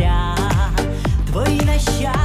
земля, твої нащадки.